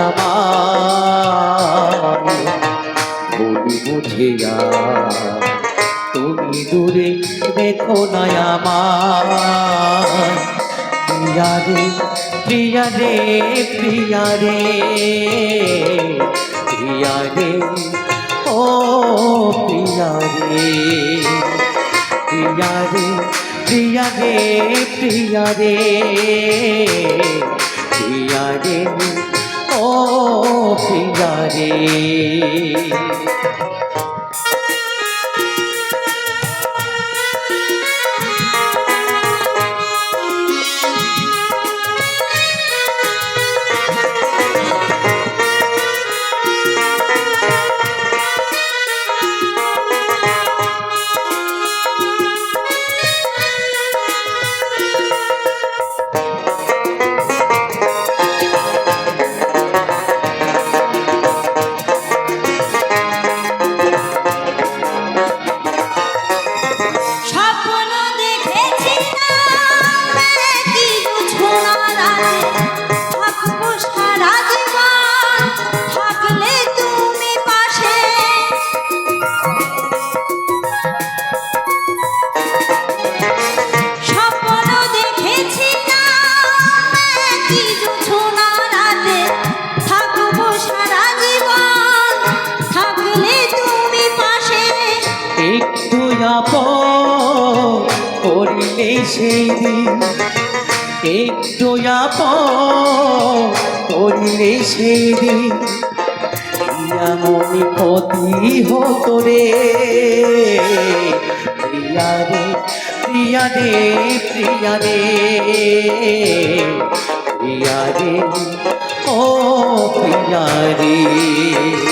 আমার বলি বুঝিয়া তুমি দূরে দেখো না আমার প্রিয়া রে প্রিয়া রে প্রিয়া রে প্রিয়া রে ও প্রিয়া রে প্রিয়া রে প্রিয়া রে প্রিয়া রে প্রিয়া রে ও আপন করিলে সেই দিন। একটু করিলে সেই দিন। মনে ক্ষতি হতো রে প্রিয়া রে প্রিয়া রে প্রিয়া রে। প্রিয়া রে, ও প্রিয়া রে।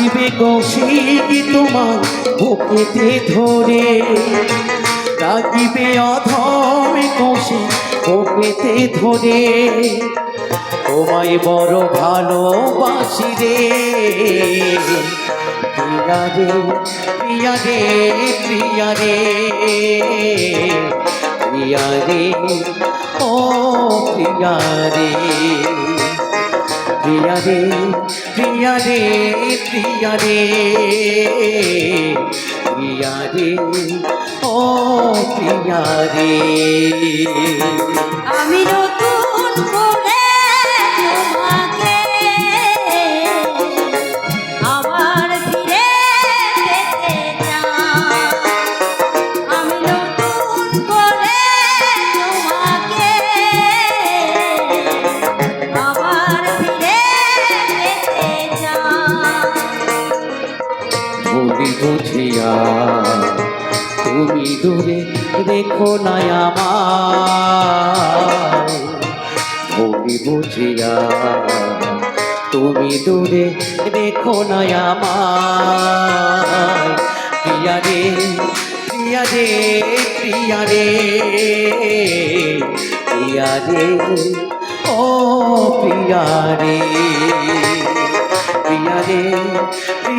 রাখিবে কৌশিক তোমার বুকেতে ধরে। রাখিবে অধম কৌশিক বুকেতে ধরে। তোমায় বড় ভালোবাসি রে। প্রিয়া রে প্রিয়া রে প্রিয়া রে। প্রিয়া রে, ও প্রিয়া রে। প্রিয়া রে প্রিয়া রে প্রিয়া রে। প্রিয়া রে ও প্রিয়া রে। আমি বুঝিয়া, তুমি দূরে দেখো না আমার। ভুলি বুঝিয়া, তুমি দূরে দেখো না আমার। প্রিয়া রে প্রিয়া রে প্রিয়া রে প্রিয়া রে, ও প্রিয়া রে।